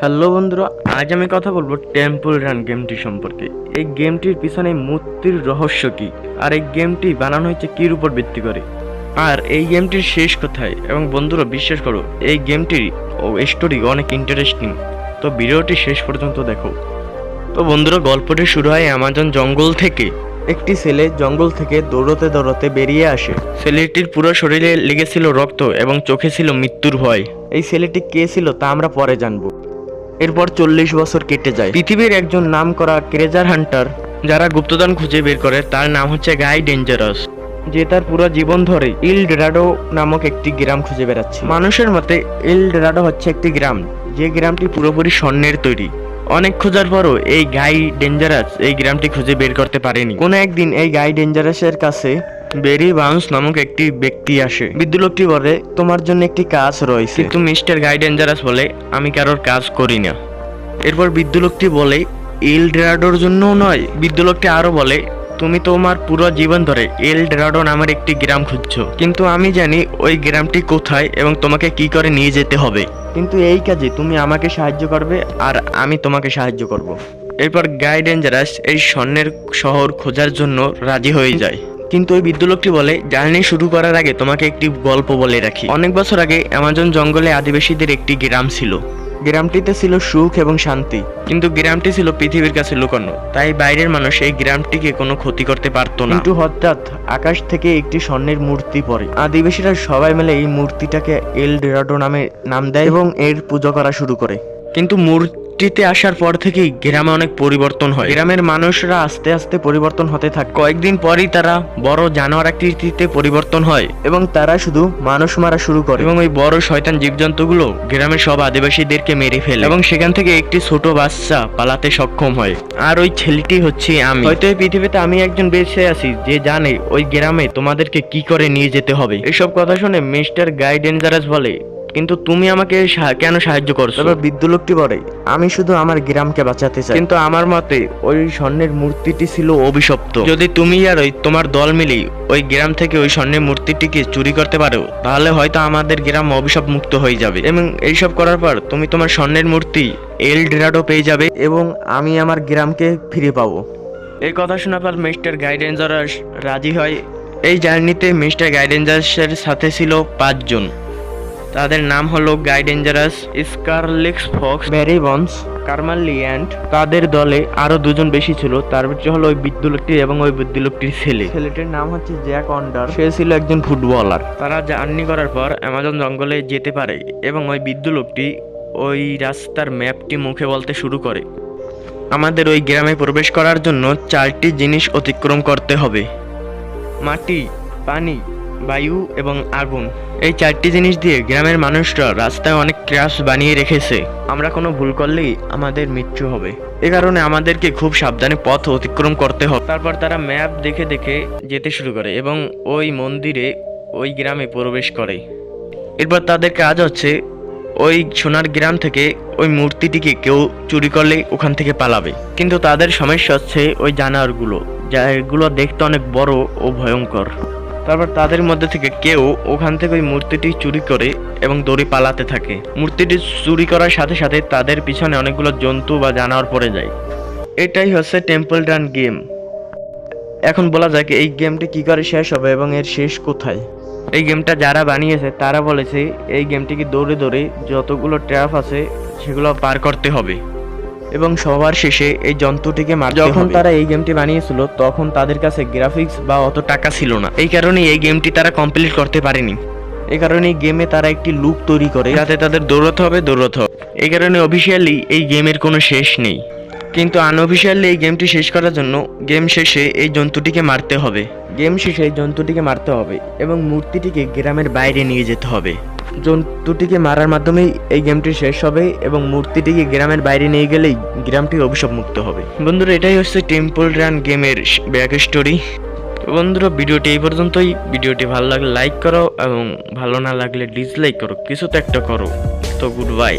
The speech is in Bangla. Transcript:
হ্যালো বন্ধুরা, আজ আমি কথা বলব টেম্পল রান গেমটি সম্পর্কে। এই গেমটির পিছনে মূর্তির রহস্য কি? আর এই গেমটি বানানো হয়েছে কির উপর ভিত্তি করে? আর এই গেমটির শেষ কোথায়, এবং বন্ধুরা বিশ্বাস করো, এই গেমটির স্টোরি অনেক ইন্টারেস্টিং তো ভিডিওটি শেষ পর্যন্ত দেখো। তো বন্ধুরা, গল্পটি শুরু হয় অ্যামাজন জঙ্গল থেকে। একটি ছেলে জঙ্গল থেকে দৌড়তে দৌড়তে বেরিয়ে আসে। ছেলেটির পুরো শরীরে লেগেছিল রক্ত এবং চোখে ছিল মৃত্যুর ভয়। এই ছেলেটি কে ছিল তা আমরা পরে জানব। এরপর চল্লিশ বছর কেটে যায়। পৃথিবীর একজন নাম করা ক্রেজার হান্টার যারা গুপ্তদান খুঁজে বের করে, তার নাম হচ্ছে গাই ডেঞ্জারাস যে তার পুরো জীবন ধরে ইল ডেরাডো নামক একটি গ্রাম খুঁজে বেড়াচ্ছে। মানুষের মতে ইল ডেরাডো হচ্ছে একটি গ্রাম, যে গ্রামটি পুরোপুরি স্বর্ণের তৈরি। অনেক খোঁজার পরও এই গাই ডেঞ্জারাস এই গ্রামটি খুঁজে বের করতে পারেনি। কোনো একদিন এই গাই ডেঞ্জারাসের কাছে বেরি বাউন্স নামক একটি ব্যক্তি আসে। বৃদ্ধ লোকটি বলে, তোমার জন্য একটি কাজ রয়েছে। কিন্তু মিস্টার গাই ডেঞ্জারাস বলে, আমি কারোর কাজ করি না। এরপর বৃদ্ধ লোকটি বলে এল ডেরাডোর জন্যও নয়। বৃদ্ধ লোকটি আরও বলে, তুমি তোমার পুরো জীবন ধরে এল ডেরাডো নামের একটি গ্রাম খুঁজছো। কিন্তু আমি জানি ওই গ্রামটি কোথায় এবং তোমাকে কি করে নিয়ে যেতে হবে। কিন্তু এই কাজে তুমি আমাকে সাহায্য করবে আর আমি তোমাকে সাহায্য করব। এরপর গাই ডেঞ্জারাস এই স্বর্ণের শহর খোঁজার জন্য রাজি হয়ে যায়। কিন্তু ওই বিদ্যুলোকটি বলে, জার্নি শুরু করার আগে তোমাকে একটি গল্প বলে রাখি। অনেক বছর আগে অ্যামাজন জঙ্গলে আদিবাসীদের একটি গ্রাম ছিল। গ্রামটিতে ছিল সুখ এবং শান্তি। কিন্তু গ্রামটি ছিল পৃথিবীর কাছে লুকানো। তাই বাইরের মানুষ এই গ্রামটিকে কোনো ক্ষতি করতে পারত না। কিন্তু হঠাৎ আকাশ থেকে একটি স্বর্ণের মূর্তি পড়ে। আদিবাসীরা সবাই মিলে এই মূর্তিটাকে এল ডেরাডো নামে নাম দেয় এবং এর পূজা করা শুরু করে। কিন্তু মূর্তিতে আসার পর থেকেই গ্রামে অনেক পরিবর্তন হয়। গ্রামের মানুষরা আস্তে আস্তে পরিবর্তন হতে থাকে। কয়েকদিন পরই তারা বড় জানোয়ার আকৃতিতে পরিবর্তন হয় এবং তারা শুধু মানুষ মারা শুরু করে। এবং ওই বড় শয়তান জীবজন্তুগুলো গ্রামের সব আদিবাসীদেরকে মেরে ফেলে এবং সেখান থেকে একটি ছোট বাচ্চা পালাতে সক্ষম হয়। আর ওই ছেলেটি হচ্ছে আমি। হয়তো এই পৃথিবীতে আমি একজন বেঁচে আছি যে জানে ওই গ্রামে তোমাদেরকে কি করে নিয়ে যেতে হবে। এসব কথা শুনে মিস্টার গাই ডেঞ্জারাস বলে কিন্তু তুমি আমাকে কেন সাহায্য করছ? তবে বিদ্যুলোকটি বলে আমি শুধু আমার গ্রামকে বাঁচাতে চাই। কিন্তু আমার মতে ওই স্বর্ণের মূর্তিটি ছিল অভিশপ্ত। যদি তুমি আর ওই তোমার দল মিলেই ওই গ্রাম থেকে ওই স্বর্ণের মূর্তিটিকে চুরি করতে পারো তাহলে হয়তো আমাদের গ্রাম অভিশাপ মুক্ত হয়ে যাবে। এবং এইসব করার পর তুমি তোমার স্বর্ণের মূর্তি এল ডেরাডো পেয়ে যাবে। এবং আমি আমার গ্রামকে ফিরে পাবো। এই কথা শোনার পর মিস্টার গাইডেঞ্জারাস রাজি হয়। এই জার্নিতে মিস্টার গাইডেঞ্জারাসের সাথে ছিল পাঁচজন। তাদের নাম হলো Guy Dangerous Scarlett Fox Barry Bones Karma Lee and তাদের দলে আরও দুজন বেশি ছিল। তার ভিতরে হলো ওই বিদ্যুলোকটি এবং ওই বৃদ্ধ বিদ্যুলোকটির ছেলে। ছেলেটির নাম হচ্ছে জ্যাক অন্ডার সে ছিল একজন ফুটবলার। তারা জার্নি করার পর অ্যামাজন জঙ্গলে যেতে পারে এবং ওই বৃদ্ধ বিদ্যুলোকটি ওই রাস্তার ম্যাপটি মুখে বলতে শুরু করে। আমাদের ওই গ্রামে প্রবেশ করার জন্য চারটি জিনিস অতিক্রম করতে হবে। মাটি পানি বায়ু এবং আগুন। এই চারটি জিনিস দিয়ে গ্রামের মানুষরা রাস্তায় অনেক ক্রাশ বানিয়ে রেখেছে। আমরা কোনো ভুল করলেই আমাদের মৃত্যু হবে। এ কারণে আমাদেরকে খুব সাবধানে পথ অতিক্রম করতে হবে। তারপর তারা ম্যাপ দেখে দেখে যেতে শুরু করে এবং ওই মন্দিরে ওই গ্রামে প্রবেশ করে। এরপর তাদের কাজ হচ্ছে ওই সোনার গ্রাম থেকে ওই মূর্তিটিকে কেউ চুরি করলে ওখান থেকে পালাবে। কিন্তু তাদের সমস্যা হচ্ছে ওই জানোয়ারগুলো যেগুলো দেখতে অনেক বড় ও ভয়ঙ্কর। তারপর তাদের মধ্যে থেকে কেউ ওখান থেকে ওই মূর্তিটি চুরি করে এবং দড়ি পালাতে থাকে। মূর্তিটি চুরি করার সাথে সাথে তাদের পিছনে অনেকগুলো জন্তু বা জানোয়ার পড়ে যায়। এটাই হচ্ছে টেম্পল রান গেম এখন বলা যাক, এই গেমটি কি করে শেষ হবে এবং এর শেষ কোথায়? এই গেমটা যারা বানিয়েছে, তারা বলেছে, এই গেমটিকে দৌড়ে দৌড়ে যতগুলো ট্র্যাপ আছে, সেগুলো পার করতে হবে। এবং সবার শেষে এই জন্তুটিকে মারতে যখন তারা এই গেমটি বানিয়েছিল তখন তাদের কাছে গ্রাফিক্স বা অত টাকা ছিল না। এই কারণে এই গেমটি তারা কমপ্লিট করতে পারেনি। এই কারণে গেমে তারা একটি লুক তৈরি করে। যাতে তাদের দৌড়তে হবে দৌড়তে হবে। এই কারণে অফিসিয়ালি এই গেমের কোনো শেষ নেই। কিন্তু আনঅফিসিয়ালি এই গেমটি শেষ করার জন্য গেম শেষে এই জন্তুটিকে মারতে হবে। গেম শেষে এই জন্তুটিকে মারতে হবে এবং মূর্তিটিকে গ্রামের বাইরে নিয়ে যেতে হবে। জন্তুটিকে মারার মাধ্যমেই এই গেমটি শেষ হবে এবং মূর্তিটিকে গ্রামের বাইরে নিয়ে গেলেই গ্রামটি অভিশাপ মুক্ত হবে। বন্ধুরা, এটাই হচ্ছে টেম্পল রান গেমের ব্যাক স্টোরি বন্ধুরা, ভিডিওটি এই পর্যন্তই। ভিডিওটি ভালো লাগলে লাইক করো এবং ভালো না লাগলে ডিসলাইক করো। কিছু তো একটা করো। তো গুড বাই